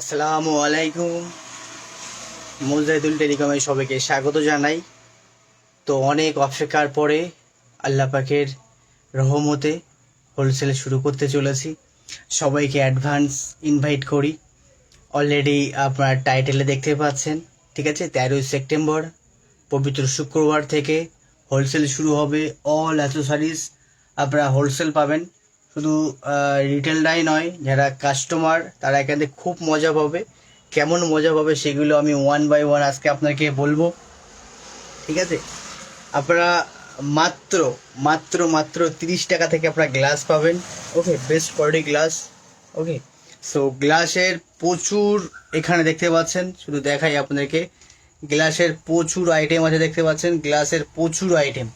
আসসালামু আলাইকুম। মুজাহিদুল টেলিকমে সবাইকে স্বাগত জানাই। তো অনেক অপেক্ষার পরে আল্লাহ পাকের রহমতে হোলসেল শুরু করতে চলেছি। সবাইকে অ্যাডভান্স ইনভাইট করি। অলরেডি আপনার টাইটেলে দেখতে পাচ্ছেন, ঠিক আছে? তেরোই সেপ্টেম্বর, পবিত্র শুক্রবার থেকে হোলসেল শুরু হবে। অল অ্যাসেসরিজ আপনারা হোলসেল পাবেন। শুধু রিটেলটাই নয়, যারা কাস্টমার তারা এখান থেকে খুব মজা পাবে। কেমন মজা পাবে সেগুলো আমি ওয়ান বাই ওয়ান আজকে আপনাকে বলব। ঠিক আছে? আপনারা মাত্র মাত্র মাত্র তিরিশ টাকা থেকে আপনারা গ্লাস পাবেন। Okay best quality glass okay so গ্লাসের প্রচুর এখানে দেখতে পাচ্ছেন, শুধু দেখাই আপনাদেরকে। গ্লাসের প্রচুর আইটেম আছে দেখতে পাচ্ছেন গ্লাসের প্রচুর আইটেম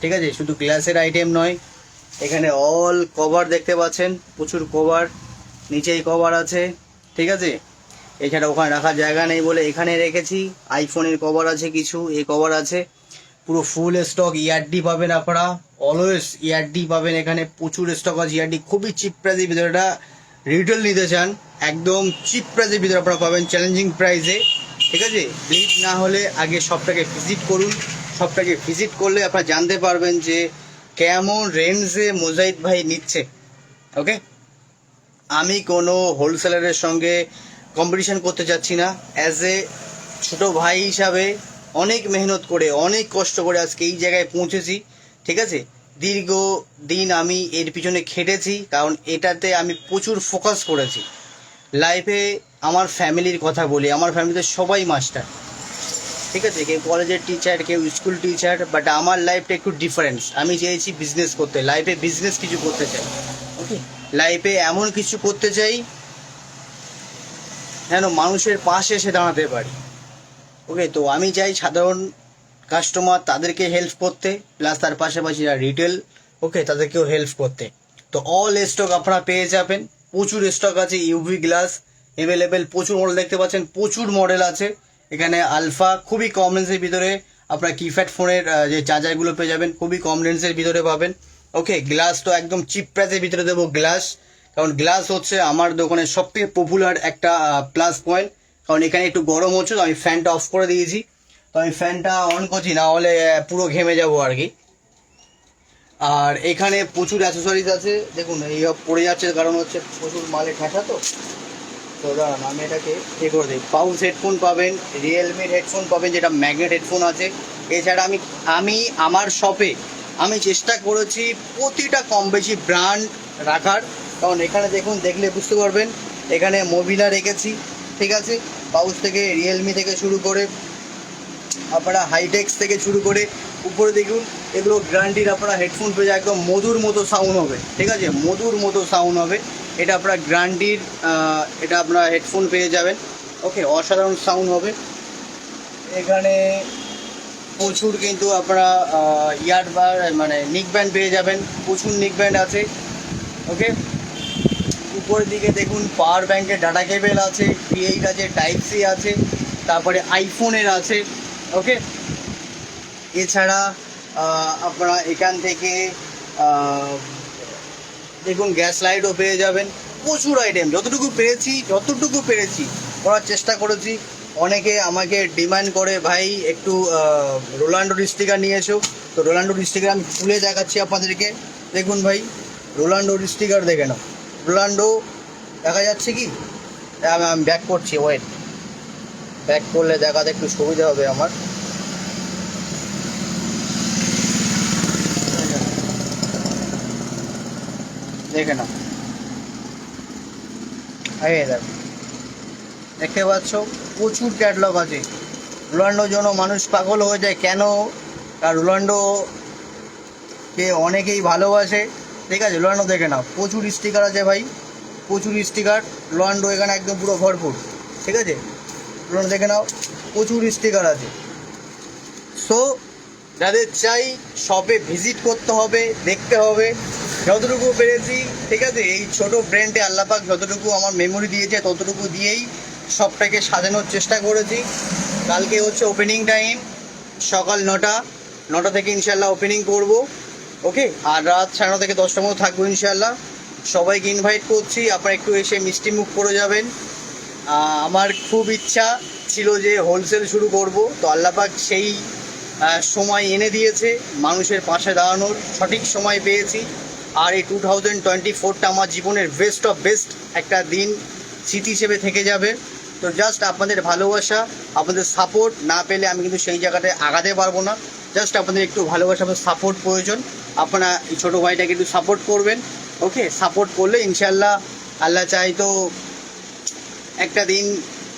ঠিক আছে? শুধু গ্লাসের আইটেম নয় এখানে অল কভার দেখতে পাচ্ছেন, প্রচুর কভার নিচেই কভার আছে, ঠিক আছে? এছাড়া ওখানে রাখার জায়গা নেই বলে এখানে রেখেছি আইফোনের কভার আছে কিছু, এই কভার আছে। পুরো ফুল স্টক ইয়ারডি পাবেন আপনারা অলওয়েজ ইয়ারডি পাবেন এখানে, প্রচুর স্টক আছে ইয়ারডি খুবই চিপ প্রাইজের ভিতরে এটা রিটেল নিতে চান, একদম চিপ প্রাইজের ভিতরে আপনারা পাবেন চ্যালেঞ্জিং প্রাইসে ঠিক আছে? লিড না হলে আগে সবটাকে ভিজিট করুন সবটাকে ভিজিট করলে আপনারা জানতে পারবেন যে কেমন রেঞ্জে মোজাইদ ভাই নিচ্ছে ওকে আমি কোনো হোলসেলারের সঙ্গে কম্পিটিশন করতে চাচ্ছি না। অ্যাজ এ ছোট ভাই হিসাবে অনেক মেহনত করে, অনেক কষ্ট করে আজকে এই জায়গায় পৌঁছেছি, ঠিক আছে? দীর্ঘ দিন আমি এর পিছনে খেটেছি, কারণ এটাতে আমি প্রচুর ফোকাস করেছি। লাইফে আমার ফ্যামিলির কথা বলি, আমার ফ্যামিলিতে সবাই মাস্টার ঠিক আছে কেউ কলেজের টিচার কেউ স্কুল টিচার বাট আমার লাইফটা একটু ডিফারেন্স আমি চেয়েছি বিজনেস করতে লাইফে বিজনেস কিছু করতে চাই। ওকে লাইফে এমন কিছু করতে চাই যেন মানুষের পাশে এসে দাঁড়াতে পারি। ওকে তো আমি চাই সাধারণ কাস্টমার তাদেরকে হেল্প করতে প্লাস তার পাশাপাশি যারা রিটেল ওকে তাদেরকেও হেল্প করতে। তো অল স্টক আপনারা পেয়ে যাবেন। প্রচুর স্টক আছে ইউভি গ্লাস অ্যাভেলেবেল প্রচুর মডেল দেখতে পাচ্ছেন প্রচুর মডেল আছে। এখানে আলফা খুবই কম রেঞ্জের ভিতরে আপনার কিপ্যাড ফোনের যে চার্জারগুলো পেয়ে যাবেন, খুবই কম রেঞ্জের ভিতরে পাবেন। ওকে গ্লাস তো একদম চিপ প্রাইসের ভিতরে দেবো গ্লাস কারণ গ্লাস হচ্ছে আমার দোকানের সবথেকে পপুলার একটা প্লাস পয়েন্ট কারণ এখানে একটু গরম হচ্ছে, তো আমি ফ্যানটা অফ করে দিয়েছি। তো আমি ফ্যানটা অন করছি, না হলে পুরো ঘেমে যাব আর কি। আর এখানে প্রচুর অ্যাসেসরিজ আছে। দেখুন, এই পড়ে যাচ্ছে, কারণ হচ্ছে প্রচুর মালে ঠাসা তো। তো আমি এটাকে এ করে দিই। পাউচ হেডফোন পাবেন রিয়েলমির হেডফোন পাবেন, যেটা ম্যাগনেট হেডফোন আছে। এছাড়া আমি আমি আমার শপে আমি চেষ্টা করেছি প্রতিটা কম বেশি ব্র্যান্ড রাখার। কারণ এখানে দেখুন, দেখলে বুঝতে পারবেন, এখানে মোবিলা রেখেছি, ঠিক আছে? পাউচ থেকে রিয়েলমি থেকে শুরু করে, আপনারা হাইটেক্স থেকে শুরু করে, উপরে দেখুন, এগুলো গ্যারান্টির আপনারা হেডফোন পেয়ে যায় একদম মধুর মতো সাউন্ড হবে, ঠিক আছে? মধুর মতো সাউন্ড হবে। এটা আপনার গ্যারান্টির এটা আপনার হেডফোন পেয়ে যাবেন। ওকে, অসাধারণ সাউন্ড হবে। এখানে প্রচুর কিন্তু আপনারা ইয়ার বার মানে নিক ব্যান্ড পেয়ে যাবেন। প্রচুর নিক ব্যান্ড আছে, ওকে? উপরের দিকে দেখুন পাওয়ার ব্যাংকের ডাটা কেবেল আছে ভি এইট আছে টাইপ সি আছে, তারপরে আইফোনের আছে, ওকে? এছাড়া আপনারা এখান থেকে দেখুন গ্যাস লাইটও পেয়ে যাবেন। প্রচুর আইটেম যতটুকু পেরেছি যতটুকু পেরেছি, করার চেষ্টা করেছি। অনেকে আমাকে ডিমান্ড করে, ভাই, একটু রোলান্ডোর স্টিকার নিয়ে এসো। তো রোলান্ডোর স্টিকার আমি খুলে দেখাচ্ছি আপনাদেরকে। দেখুন ভাই রোলান্ডোর স্টিকার দেখে নাও। রোলান্ডো দেখা যাচ্ছে কি? আমি ব্যাক করছি ওয়েট ব্যাক করলে দেখাতে একটু সুবিধা হবে আমার। দেখে নাও। এই দেখো। দেখতে পাচ্ছ, প্রচুর ক্যাটলগ আছে। রোনাল্ডোর জন্য মানুষ পাগল হয়ে যায়। কেন? আর রোনাল্ডো কে অনেকেই ভালোবাসে। ঠিক আছে? রোনাল্ডো দেখে নাও। প্রচুর স্টিকার আছে ভাই। প্রচুর স্টিকার রোনাল্ডো এখানে একদম পুরো ভরপুর। ঠিক আছে? রোনাল্ডো দেখে নাও। প্রচুর স্টিকার আছে। সো যাদের চাই শপে ভিজিট করতে হবে, দেখতে হবে। যতটুকু পেরেছি, ঠিক আছে? এই ছোট ব্র্যান্ডে আল্লাপাক যতটুকু আমার মেমোরি দিয়েছে, ততটুকু দিয়েই সবটাকে সাজানোর চেষ্টা করেছি। কালকে হচ্ছে ওপেনিং টাইম সকাল নটা। নটা থেকে ইনশাল্লাহ ওপেনিং করব ওকে আর রাত সাড়ে নটা থেকে দশটার মতো থাকব ইনশাল্লাহ সবাইকে ইনভাইট করছি, আপনারা একটু এসে মিষ্টি মুখ করে যাবেন। আমার খুব ইচ্ছা ছিল যে হোলসেল শুরু করব, তো আল্লাপাক সেই সময় এনে দিয়েছে, মানুষের পাশে দাঁড়ানোর সঠিক সময় পেয়েছি। আর এই টু থাউজেন্ড টোয়েন্টি ফোরটা আমার জীবনের বেস্ট অফ বেস্ট একটা দিন, স্মৃতি হিসেবে থেকে যাবে। তো জাস্ট আপনাদের ভালোবাসা, আপনাদের সাপোর্ট না পেলে আমি কিন্তু সেই জায়গাটায় আগাতে পারব না। জাস্ট আপনাদের একটু ভালোবাসা, আপনাদের সাপোর্ট প্রয়োজন। আপনারা এই ছোটো ভাইটাকে একটু সাপোর্ট করবেন। ওকে সাপোর্ট করলে ইনশাল্লাহ আল্লাহ চাই তো একটা দিন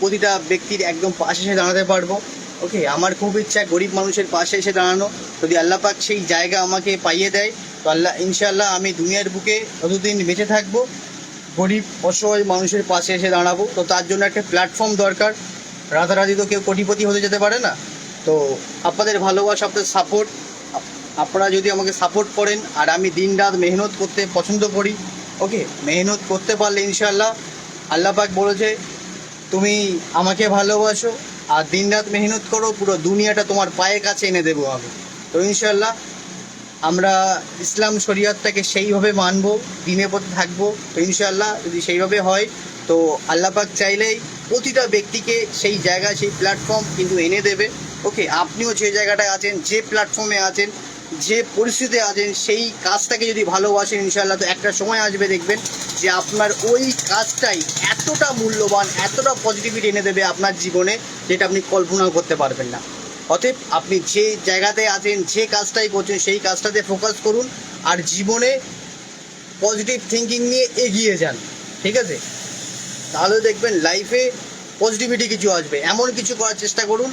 প্রতিটা ব্যক্তির একদম পাশে এসে দাঁড়াতে পারব। ওকে আমার খুব ইচ্ছা গরিব মানুষের পাশে এসে দাঁড়ানো। যদি আল্লাহ পাক সেই জায়গা আমাকে পাইয়ে দেয় তো আল্লাহ ইনশাল্লাহ আমি দুনিয়ার বুকে ততদিন বেঁচে থাকব, গরিব, অসহায় মানুষের পাশে এসে দাঁড়াবো। তো তার জন্য একটা প্ল্যাটফর্ম দরকার। রাতারাতি তো কেউ কোটিপতি হতে যেতে পারে না। তো আপনাদের ভালোবাসা, আপনাদের সাপোর্ট আপনারা যদি আমাকে সাপোর্ট করেন, আর আমি দিন রাত মেহনত করতে পছন্দ করি, ওকে? মেহনত করতে পারলে ইনশাল্লাহ আল্লাহ পাক বলেছে, তুমি আমাকে ভালোবাসো, আর দিন রাত মেহনত করো, পুরো দুনিয়াটা তোমার পায়ের কাছে এনে দেবো আমি। তো ইনশাল্লাহ আমরা ইসলাম শরীয়তটাকে সেইভাবে মানবো দিনের পথে থাকব, তো ইনশাল্লাহ যদি সেইভাবে হয়, তো আল্লাহ পাক চাইলেই প্রতিটা ব্যক্তিকে সেই জায়গা, সেই প্ল্যাটফর্ম কিন্তু এনে দেবে। ওকে আপনিও যে জায়গাটায় আছেন, যে প্ল্যাটফর্মে আছেন, যে পরিস্থিতিতে আছেন, সেই কাজটাকে যদি ভালোবাসেন ইনশাল্লাহ তো একটা সময় আসবে দেখবেন যে আপনার ওই কাজটাই এতটা মূল্যবান, এতটা পজিটিভিটি এনে দেবে আপনার জীবনে, যেটা আপনি কল্পনাও করতে পারবেন না। অতএব আপনি যে জায়গাতে আছেন, যে কাজটাই করছেন, সেই কাজটাতে ফোকাস করুন আর জীবনে পজিটিভ থিঙ্কিং নিয়ে এগিয়ে যান, ঠিক আছে? তাহলে দেখবেন লাইফে পজিটিভিটি কিছু আসবে। এমন কিছু করার চেষ্টা করুন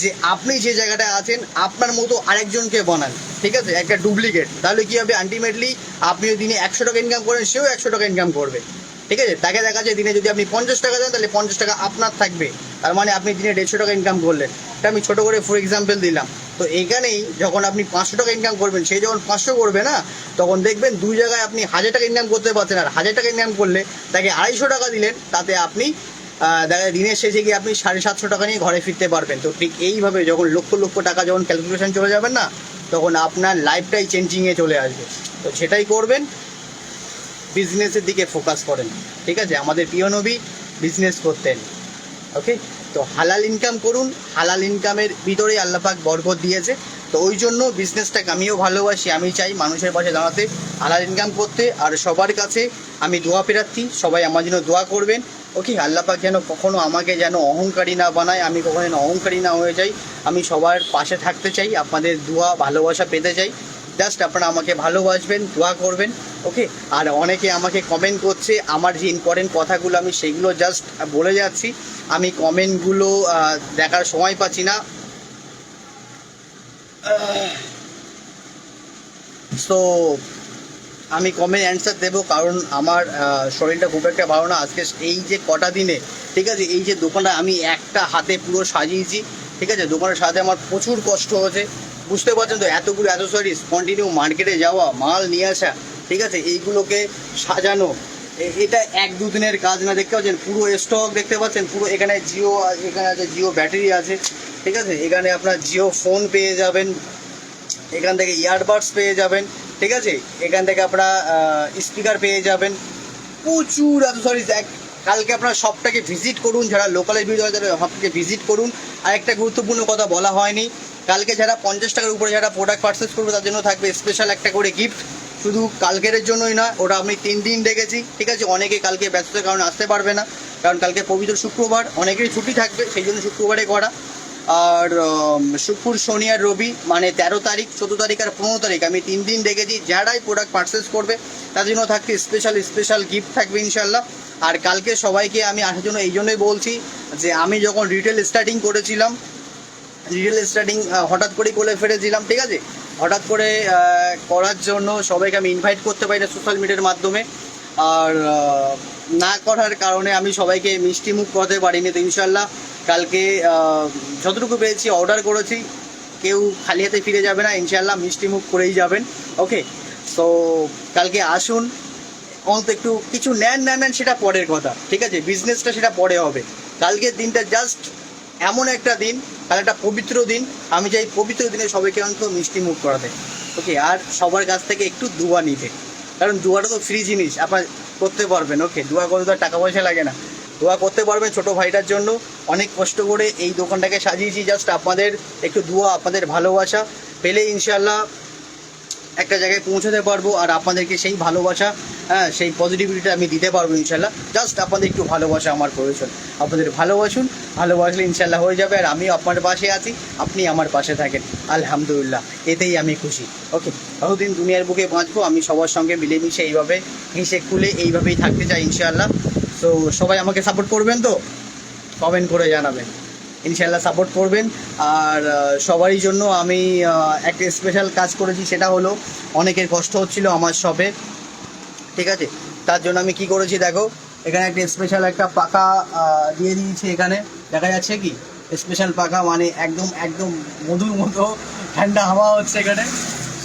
যে আপনি যে জায়গাটায় আছেন, আপনার মতো আরেকজনকে বানান, ঠিক আছে? একটা ডুপ্লিকেট তাহলে কী হবে? আলটিমেটলি আপনি দিনে একশো টাকা ইনকাম করেন, সেও একশো টাকা ইনকাম করবে, ঠিক আছে? তাকে দেখা যায় দিনে যদি আপনি পঞ্চাশ টাকা দেন, তাহলে পঞ্চাশ টাকা আপনার থাকবে। তার মানে আপনি দিনে দেড়শো টাকা ইনকাম করলেন। এটা আমি ছোটো করে ফর এক্সাম্পল দিলাম। তো এইখানেই যখন আপনি পাঁচশো টাকা ইনকাম করবেন সেই যখন পাঁচশো করবে না, তখন দেখবেন দুই জায়গায় আপনি হাজার টাকা ইনকাম করতে পারছেন আর হাজার টাকা ইনকাম করলে তাকে আড়াইশো টাকা দিলেন, তাতে আপনি দেখা দিনের শেষে গিয়ে আপনি সাড়ে সাতশো টাকা নিয়ে ঘরে ফিরতে পারবেন। তো ঠিক এইভাবে যখন লক্ষ লক্ষ টাকা যখন ক্যালকুলেশন চলে যাবেন না, তখন আপনার লাইফটাই চেঞ্জিংয়ে চলে আসবে। তো সেটাই করবেন বিজনেসের দিকে ফোকাস করেন। ঠিক আছে? আমাদের প্রিয় বিজনেস করতেন। ওকে তো হালাল ইনকাম করুন, হালাল ইনকামের ভিতরেই আল্লাপাক বরকত দিয়েছে। তো ওই জন্য বিজনেসটাকে আমিও ভালোবাসি, আমি চাই মানুষের পাশে দাঁড়াতে হালাল ইনকাম করতে। আর সবার কাছে আমি দোয়া পেরাচ্ছি সবাই আমার জন্য দোয়া করবেন। ওকে আল্লাপাক যেন কখনো আমাকে যেন অহংকারী না বানায়, আমি কখনো যেন অহংকারী না হয়ে যাই। আমি সবার পাশে থাকতে চাই, আপনাদের দোয়া, ভালোবাসা পেতে চাই। জাস্ট আপনারা আমাকে ভালোবাসবেন, দোয়া করবেন ওকে আর অনেকে আমাকে কমেন্ট করছে, আমার যে ইম্পর্টেন্ট কথাগুলো আমি সেগুলো জাস্ট বলে যাচ্ছি। আমি কমেন্টগুলো দেখার সময় পাচ্ছি না। সো আমি কমেন্ট অ্যান্সার দেবো, কারণ আমার শরীরটা খুব একটা ভালো না। আজকে এই যে কটা দিনে, ঠিক আছে? এই যে দোকানটা আমি একটা হাতে পুরো সাজিয়েছি, ঠিক আছে? দোকানের সাথে আমার প্রচুর কষ্ট হয়েছে। বুঝতে পারছেন তো এতগুলো অ্যাসেসরিজ কন্টিনিউ মার্কেটে যাওয়া, মাল নিয়ে আসা, ঠিক আছে? এইগুলোকে সাজানো এটা এক দু দিনের কাজ না, দেখতে পাচ্ছেন? পুরো স্টক দেখতে পাচ্ছেন? পুরো এখানে জিও এখানে আছে, জিও ব্যাটারি আছে, ঠিক আছে? এখানে আপনার জিও ফোন পেয়ে যাবেন, এখান থেকে ইয়ারবাডস পেয়ে যাবেন, ঠিক আছে? এখান থেকে আপনারা স্পিকার পেয়ে যাবেন, প্রচুর সরি কালকে আপনারা সবটাকে ভিজিট করুন, যারা লোকালের ভিডিও তারা সবটাকে ভিজিট করুন। আর একটা গুরুত্বপূর্ণ কথা বলা হয়নি কালকে যারা পঞ্চাশ টাকার উপরে যারা প্রোডাক্ট পারচেস করবে, তার জন্য থাকবে স্পেশাল একটা করে গিফট শুধু কালকের জন্যই না, ওটা আমি তিন দিন রেখেছি ঠিক আছে? অনেকে কালকে ব্যস্ততার কারণে আসতে পারবে না, কারণ কালকে পবিত্র শুক্রবার, অনেকেরই ছুটি থাকবে, সেই জন্য শুক্রবারে করা। আর শুক্র, শনি আর রবি মানে তেরো তারিখ, চোদ্দ তারিখ আর পনেরো তারিখ, আমি তিন দিন রেখেছি যারাই প্রোডাক্ট পারচেস করবে তার জন্য থাকবে স্পেশাল স্পেশাল গিফট থাকবে ইনশাল্লাহ আর কালকে সবাইকে আমি আসার জন্য এই জন্যই বলছি যে, আমি যখন রিটেল স্টার্টিং করেছিলাম রিয়েল স্টার্টিং হঠাৎ করেই করে ফেলেছিলাম ঠিক আছে? হঠাৎ করে করার জন্য সবাইকে আমি ইনভাইট করতে পারি না সোশ্যাল মিডিয়ার মাধ্যমে। আর না করার কারণে আমি সবাইকে মিষ্টি মুখ করতে পারিনি তো ইনশাল্লাহ কালকে যতটুকু পেয়েছি অর্ডার করেছি। কেউ খালি হাতে ফিরে যাবে না ইনশাল্লাহ মিষ্টি মুখ করেই যাবেন। ওকে? তো, কালকে আসুন। অন্ত একটু কিছু নেন না নেন, সেটা পরের কথা, ঠিক আছে? বিজনেসটা সেটা পরে হবে। কালকের দিনটা জাস্ট এমন একটা দিন তাহলে একটা পবিত্র দিন, আমি চাই পবিত্র দিনে সবাইকে অন্তত মিষ্টি মুখ করাতে। ওকে আর সবার কাছ থেকে একটু দুয়া নিতে। কারণ দুয়াটা তো ফ্রি জিনিস, আপনার করতে পারবেন ওকে দুয়া করতে তো আর টাকা পয়সা লাগে না। দোয়া করতে পারবেন ছোটো ভাইটার জন্য, অনেক কষ্ট করে এই দোকানটাকে সাজিয়েছি জাস্ট আপনাদের একটু দোয়া, আপনাদের ভালোবাসা, পেলে ইনশাল্লাহ একটা জায়গায় পৌঁছাতে পারব আর আপনাদেরকে সেই ভালোবাসা হ্যাঁ সেই পজিটিভিটিটা আমি দিতে পারব ইনশাল্লাহ জাস্ট আপনাদের একটু ভালোবাসা আমার প্রয়োজন। আপনাদের ভালোবাসুন, ভালোবাসলে ইনশাল্লাহ হয়ে যাবে আর আমিও আপনার পাশে আছি, আপনি আমার পাশে থাকেন। আলহামদুলিল্লাহ, এতেই আমি খুশি। ওকে বহুদিন দুনিয়ার বুকে বাঁচবো, আমি সবার সঙ্গে মিলেমিশে এইভাবে হেসে খুলে এইভাবেই থাকতে চাই ইনশাল্লাহ তো সবাই আমাকে সাপোর্ট করবেন তো? কমেন্ট করে জানাবেন। ইনশাল্লাহ সাপোর্ট করবেন। আর সবারই জন্য আমি একটা স্পেশাল কাজ করেছি, সেটা হলো অনেকের কষ্ট হচ্ছিল আমার শপে ঠিক আছে? তার জন্য আমি কি করেছি দেখো, এখানে একটা স্পেশাল একটা পাকা দিয়ে দিয়েছি এখানে। দেখা যাচ্ছে কি? স্পেশাল পাকা মানে একদম একদম মধুর মতো ঠান্ডা হাওয়া হচ্ছে এখানে।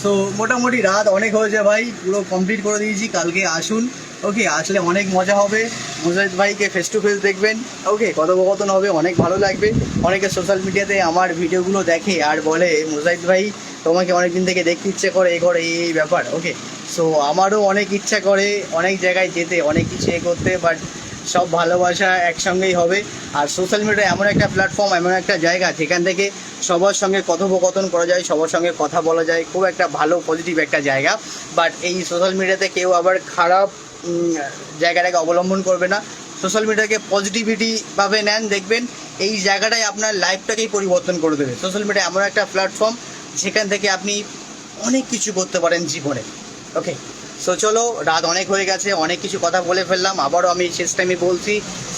তো মোটামুটি রাত অনেক হয়েছে ভাই, পুরো কমপ্লিট করে দিয়েছি, কালকে আসুন। ওকে আসলে অনেক মজা হবে। মুজাহিদ ভাইকে ফেস টু ফেস দেখবেন। ওকে কথোপকথন হবে, অনেক ভালো লাগবে। অনেকে সোশ্যাল মিডিয়াতে আমার ভিডিওগুলো দেখে আর বলে, মুজাহিদ ভাই, তোমাকে অনেকদিন থেকে দেখতে ইচ্ছে করে এ করে এই এই ব্যাপার। ওকে সো আমারও অনেক ইচ্ছা করে অনেক জায়গায় যেতে, অনেক কিছু এ করতে বাট সব ভালোবাসা একসঙ্গেই হবে। আর সোশ্যাল মিডিয়া এমন একটা প্ল্যাটফর্ম এমন একটা জায়গা, যেখান থেকে সবার সঙ্গে কথোপকথন করা যায়, সবার সঙ্গে কথা বলা যায়। খুব একটা ভালো পজিটিভ একটা জায়গা। বাট এই সোশ্যাল মিডিয়াতে কেউ আবার খারাপ জায়গাটাকে অবলম্বন করবে না। সোশ্যাল মিডিয়াকে পজিটিভিটিভাবে নেন, দেখবেন এই জায়গাটাই আপনার লাইফটাকেই পরিবর্তন করে দেবে। সোশ্যাল মিডিয়া এমন একটা প্ল্যাটফর্ম যেখান থেকে আপনি অনেক কিছু করতে পারেন জীবনে। ওকে সো চলো, রাত অনেক হয়ে গেছে, অনেক কিছু কথা বলে ফেললাম। আবারও আমি শেষ টাইমে বলছি,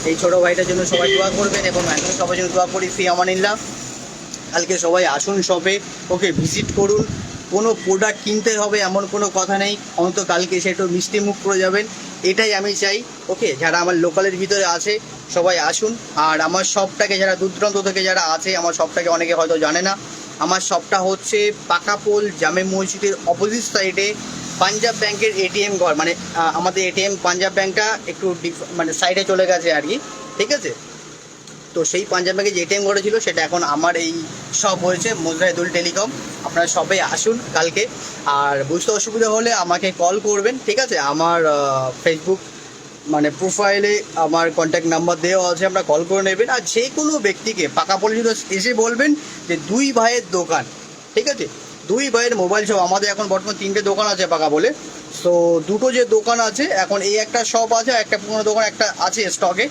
এই ছোটো ভাইটার জন্য সবাই দোয়া করবেন এবং আমিও সবার জন্য দোয়া করি ফি আমানিল্লাহ কালকে সবাই আসুন শপে ওকে ভিজিট করুন। কোনো প্রোডাক্ট কিনতে হবে এমন কোনো কথা নেই। অন্তত কালকে এসে একটু মিষ্টি মুখ করে যাবেন। এটাই আমি চাই। ওকে যারা আমার লোকালের ভিতরে আছে, সবাই আসুন। আর আমার শপটাকে যারা দূর দূরান্ত থেকে যারা আছে, আমার শপটাকে অনেকে হয়তো জানে না। আমার শপটা হচ্ছে পাকাপোল জামে মসজিদের অপোজিট সাইডে পাঞ্জাব ব্যাংকের এটিএম ঘর। মানে আমাদের এটিএম পাঞ্জাব ব্যাংকটা একটু মানে সাইডে চলে গেছে আর কি। ঠিক আছে? তো সেই পাঞ্জাব ব্যাংকে যে এটিএম ঘরে ছিল সেটা এখন আমার এই শপ হয়েছে মুজরাইদুল টেলিকম আপনারা সবাই আসুন কালকে। আর বুঝতে অসুবিধা হলে আমাকে কল করবেন, ঠিক আছে? আমার ফেসবুক মানে প্রোফাইলে আমার কন্ট্যাক্ট নাম্বার দেওয়া আছে, আপনারা কল করে নেবেন। আর যে কোনো ব্যক্তিকে, পাকা পরিচিত এসে বলবেন যে দুই ভাইয়ের দোকান, ঠিক আছে? দুই ভাইয়ের মোবাইল শপ আমাদের এখন বর্তমান তিনটে দোকান আছে পাকা বলে। তো দুটো যে দোকান আছে, এখন এই একটা শপ আছে একটা পুরোনো দোকান, একটা আছে স্টকে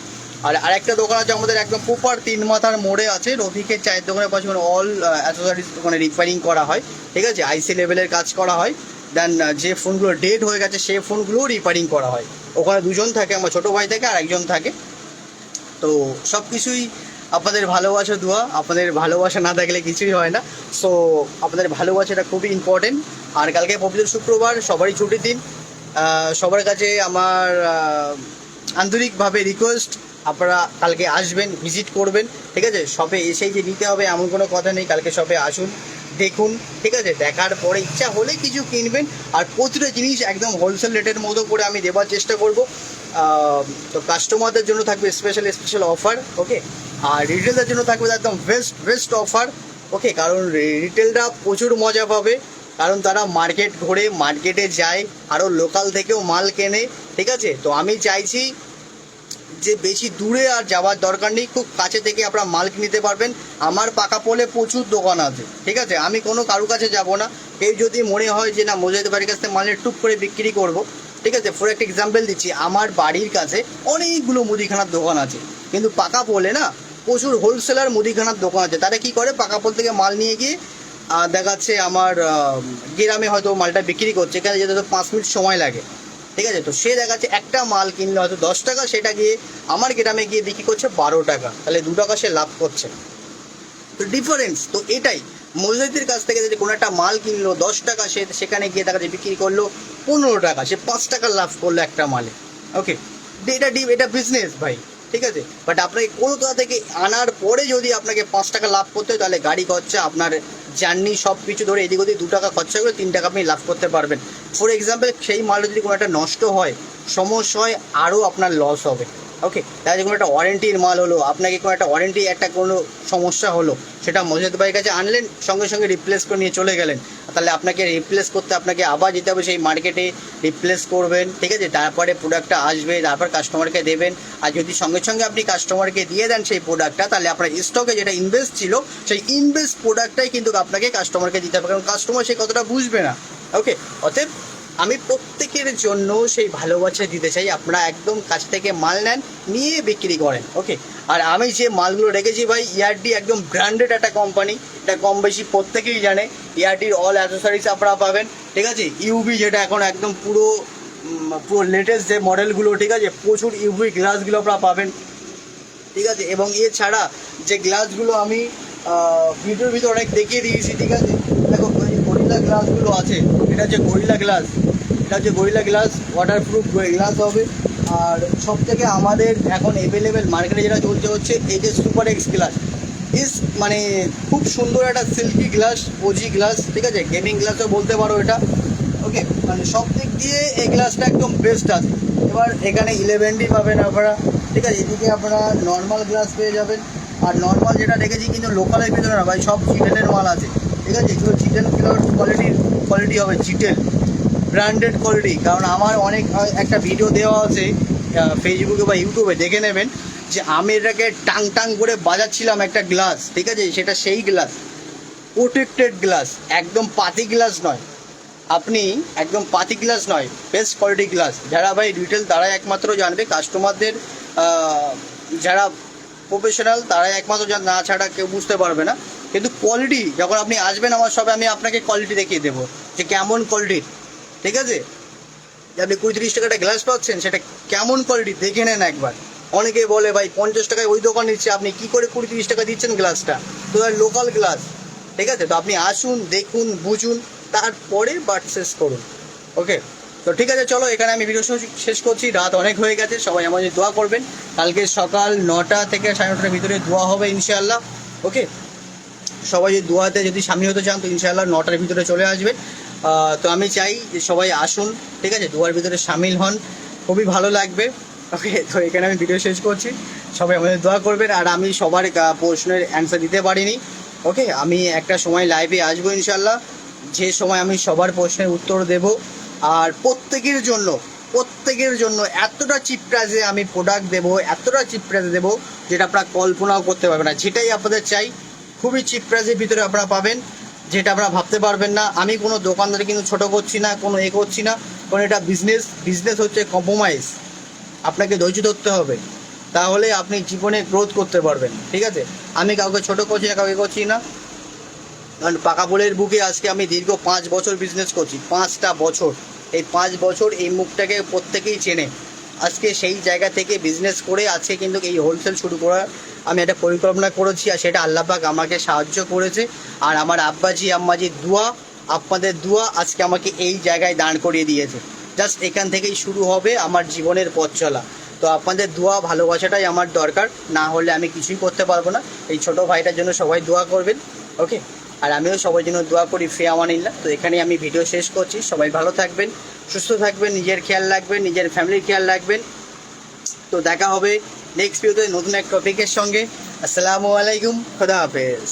আর আরেকটা দোকান আছে আমাদের একদম প্রপার তিন মাথার মোড়ে আছে। রফিকের চায়ের দোকানের পাশে মানে অল অ্যাসেসরিজ ওখানে রিপেয়ারিং করা হয়। ঠিক আছে? আইসি লেভেলের কাজ করা হয়। দেন যে ফোনগুলো ডেড হয়ে গেছে, সেই ফোনগুলোও রিপেয়ারিং করা হয়। ওখানে দুজন থাকে, আমার ছোটো ভাই থাকে আর একজন থাকে। তো সব কিছুই আপনাদের ভালোবাসা দোয়া। আপনাদের ভালোবাসা না থাকলে কিছুই হয় না। সো আপনাদের ভালোবাসাটা খুবই ইম্পর্টেন্ট আর কালকে পবিত্র শুক্রবার, সবারই ছুটির দিন। সবার কাছে আমার আন্তরিকভাবে রিকোয়েস্ট আপনারা কালকে আসবেন ভিজিট করবেন, ঠিক আছে? শপে এসেই যে নিতে হবে এমন কোনো কথা নেই, কালকে শপে আসুন, দেখুন, ঠিক আছে? দেখার পরে ইচ্ছা হলে কিছু কিনবেন, আর প্রতিটা জিনিস একদম হোলসেল রেটের মতো করে আমি দেওয়ার চেষ্টা করব। তো কাস্টমারদের জন্য থাকবে স্পেশাল স্পেশাল অফার ওকে আর রিটেলদের জন্য থাকবে একদম বেস্ট বেস্ট অফার ওকে কারণ রিটেলরা প্রচুর মজা পাবে, কারণ তারা মার্কেট ঘোরে মার্কেটে যায় আরও লোকাল থেকেও মাল কেনে, ঠিক আছে? তো আমি চাইছি যে বেশি দূরে আর যাওয়ার দরকার নেই, খুব কাছে থেকে আপনারা মাল কিনতে পারবেন। আমার পাকা পোলে প্রচুর দোকান আছে, ঠিক আছে? আমি কোনো কারু কাছে যাব না। কেউ যদি মনে হয় যে, না মোজাহিদ বাড়ির কাছে মালের টুক করে বিক্রি করব, ঠিক আছে? ফর একটা এক্সাম্পল দিচ্ছি, আমার বাড়ির কাছে অনেকগুলো মুদিখানার দোকান আছে। কিন্তু পাকা পোলে না, প্রচুর হোলসেলার মুদিখানার দোকান আছে। তারা কি করে? পাকা পোল থেকে মাল নিয়ে গিয়ে দেখাচ্ছে আমার গ্রামে হয়তো মালটা বিক্রি করছে। এখানে যেতে তো পাঁচ মিনিট সময় লাগে। ঠিক আছে? তো সে দেখাচ্ছে একটা মাল কিনলে হয়তো দশ টাকা, সেটা গিয়ে আমার গ্রামে গিয়ে বিক্রি করছে বারো টাকা। তাহলে দু টাকা সে লাভ করছে। তো ডিফারেন্স তো এটাই। মসজিদের কাছ থেকে যদি কোনো একটা মাল কিনলো দশ টাকা, সে সেখানে গিয়ে যায় বিক্রি করল পনেরো টাকা, সে পাঁচ টাকা লাভ করল একটা মালে। ওকে এটা ডিপ এটা বিজনেস ভাই, ঠিক আছে? বাট আপনাকে কলকাতা থেকে আনার পরে যদি আপনাকে পাঁচ টাকা লাভ করতে হয়, তাহলে গাড়ি খরচা, আপনার জার্নি সব কিছু ধরে এদিক ওদিক দু টাকা খরচা করে তিন টাকা আপনি লাভ করতে পারবেন। ফর এক্সাম্পল সেই মালটা যদি কোনো একটা নষ্ট হয় সমস্যা হয় আরও আপনার লস হবে। ওকে তাহলে কোনো একটা ওয়ারেন্টির মাল হলো, আপনাকে কোনো একটা ওয়ারেন্টি একটা কোনো সমস্যা হলো, সেটা মজিদ ভাইয়ের কাছে আনলেন, সঙ্গে সঙ্গে রিপ্লেস করে নিয়ে চলে গেলেন। তাহলে আপনাকে রিপ্লেস করতে আপনাকে আবার যেতে হবে সেই মার্কেটে রিপ্লেস করবেন, ঠিক আছে? তারপরে প্রোডাক্টটা আসবে, তারপর কাস্টমারকে দেবেন। আর যদি সঙ্গে সঙ্গে আপনি কাস্টমারকে দিয়ে দেন সেই প্রোডাক্টটা তাহলে আপনার স্টকে যেটা ইনভেস্ট ছিল, সেই ইনভেস্ট প্রোডাক্টটাই কিন্তু আপনাকে কাস্টমারকে দিতে হবে। কারণ কাস্টমার সেই কতটা বুঝবে না। ওকে অতএব আমি প্রত্যেকের জন্য সেই ভালোবাসা দিতে চাই। আপনারা একদম কাছ থেকে মাল নেন, নিয়ে বিক্রি করেন। ওকে আর আমি যে মালগুলো রেখেছি ভাই ইয়ারডি একদম ব্র্যান্ডেড একটা কোম্পানি এটা কম বেশি প্রত্যেকেই জানে। ইয়ারডির অল অ্যাসেসরিজ আপনারা পাবেন, ঠিক আছে? ইউবি যেটা এখন একদম পুরো পুরো লেটেস্ট যে মডেলগুলো ঠিক আছে? প্রচুর ইউবি গ্লাসগুলো আপনারা পাবেন, ঠিক আছে? এবং এছাড়া যে গ্লাসগুলো আমি ভিডিওর ভিতরে অনেক দেখিয়ে দিয়েছি, ঠিক আছে? গ্লাসগুলো আছে। এটা হচ্ছে গরিলা গ্লাস এটা হচ্ছে gorilla glass water proof glass হবে। আর সব থেকে আমাদের এখন অ্যাভেলেবেল মার্কেটে যেটা চলছে হচ্ছে এই যে সুপার এক্স গ্লাস ইস মানে খুব সুন্দর একটা সিল্কি গ্লাস ওজি গ্লাস ঠিক আছে? গেমিং গ্লাসও বলতে পারো এটা। ওকে মানে সব দিক দিয়ে এই গ্লাসটা একদম বেস্ট আছে। এবার এখানে ইলেভেন ডি পাবেন আপনারা, ঠিক আছে? এদিকে আপনারা নর্মাল গ্লাস পেয়ে যাবেন। আর নর্মাল যেটা রেখেছি কিন্তু লোকালের ভিতরে না, ভাই, সব জিটেলের মাল আছে। ঠিক আছে, এগুলো চিটেল জিটেল কোয়ালিটির কোয়ালিটি হবে জিটেল ব্র্যান্ডেড কোয়ালিটি কারণ আমার অনেক একটা ভিডিও দেওয়া আছে ফেসবুকে বা ইউটিউবে দেখে নেবেন, যে আমি এটাকে টাং টাং করে বাজাচ্ছিলাম একটা গ্লাস ঠিক আছে? সেটা সেই গ্লাস প্রোটেক্টেড গ্লাস একদম পাতি গ্লাস নয়। আপনি একদম পাতি গ্লাস নয় বেস্ট কোয়ালিটি গ্লাস যারা ভাই রিটেল তারাই একমাত্র জানবে কাস্টমারদের যারা প্রফেশনাল তারাই একমাত্র না ছাড়া কেউ বুঝতে পারবে না। কিন্তু কোয়ালিটি যখন আপনি আসবেন আমার সবে আমি আপনাকে কোয়ালিটি দেখিয়ে দেবো যে কেমন কোয়ালিটির ঠিক আছে? যে আপনি কুড়ি তিরিশ টাকা একটা গ্লাস পাচ্ছেন, সেটা কেমন কোয়ালিটি দেখে নেন একবার। অনেকে বলে, ভাই, পঞ্চাশ টাকায় ওই দোকান নিচ্ছে, আপনি কি করে কুড়ি তিরিশ টাকা দিচ্ছেন গ্লাসটা তো লোকাল গ্লাস ঠিক আছে? তো আপনি আসুন, দেখুন, বুঝুন, তারপরে পারচেস করুন। ওকে তো ঠিক আছে, চলো, এখানে আমি ভিডিও শেষ- করছি। রাত অনেক হয়ে গেছে, সবাই আমাদের দোয়া করবেন। কালকে সকাল নটা থেকে সাড়ে নটার ভিতরে দোয়া হবে, ইনশাআল্লাহ। ওকে সবাই যদি দোয়াতে যদি সামিল হতে চান, তো ইনশাআল্লাহ নটার ভিতরে চলে আসবেন। তো আমি চাই যে সবাই আসুন, ঠিক আছে? দোয়ার ভিতরে সামিল হন। খুবই ভালো লাগবে। ওকে তো এখানে আমি ভিডিও শেষ করছি। সবাই আমাদের দোয়া করবেন। আর আমি সবার প্রশ্নের অ্যান্সার দিতে পারিনি। ওকে আমি একটা সময় লাইভে আসব ইনশাল্লাহ যে সময় আমি সবার প্রশ্নের উত্তর দেব। আর প্রত্যেকের জন্য প্রত্যেকের জন্য এতটা চিপ প্রাইসে আমি প্রোডাক্ট দেবো, এতটা চিপ প্রাইসে দেবো, যেটা আপনারা কল্পনাও করতে পারবেন না। যেটাই আপনাদের চাই খুবই চিপ প্রাইসের ভিতরে আপনারা পাবেন, যেটা আপনারা ভাবতে পারবেন না। আমি কোনো দোকানদারি কিন্তু ছোট করছি না, কোনো এ করছি না, কারণ এটা বিজনেস বিজনেস হচ্ছে কম্প্রোমাইজ আপনাকে ধৈর্য ধরতে হবে, তাহলে আপনি জীবনে গ্রোথ করতে পারবেন, ঠিক আছে? আমি কাউকে ছোট করছি না, কাউকে করছি না। কারণ পাকা পোলের বুকে আজকে আমি দীর্ঘ পাঁচ বছর বিজনেস করছি, পাঁচটা বছর। এই পাঁচ বছর এই মুখটাকে প্রত্যেকেই চেনে। আজকে সেই জায়গা থেকে বিজনেস করে আজকে কিন্তু এই হোলসেল শুরু করার আমি একটা পরিকল্পনা করেছি আর সেটা আল্লাপাক আমাকে সাহায্য করেছে। আর আমার আব্বাজি, আম্মাজির দোয়া, আপনাদের দোয়া আজকে আমাকে এই জায়গায় দাঁড় করিয়ে দিয়েছে। জাস্ট এখান থেকেই শুরু হবে আমার জীবনের পথ চলা। তো আপনাদের দোয়া, ভালোবাসাটাই আমার দরকার। না হলে আমি কিছুই করতে পারব না। এই ছোট ভাইটার জন্য সবাই দোয়া করবেন, ওকে? আর আমিও সবার জন্য দোয়া করি ফে আমানিল্লা তো এখানে আমি ভিডিও শেষ করছি। সবাই ভালো থাকবেন, সুস্থ থাকবেন, নিজের খেয়াল রাখবেন, নিজের ফ্যামিলির খেয়াল রাখবেন। তো দেখা হবে নেক্সট ভিডিওতে নতুন এক টপিকের সঙ্গে। আসসালামু আলাইকুম খোদা হাফেজ।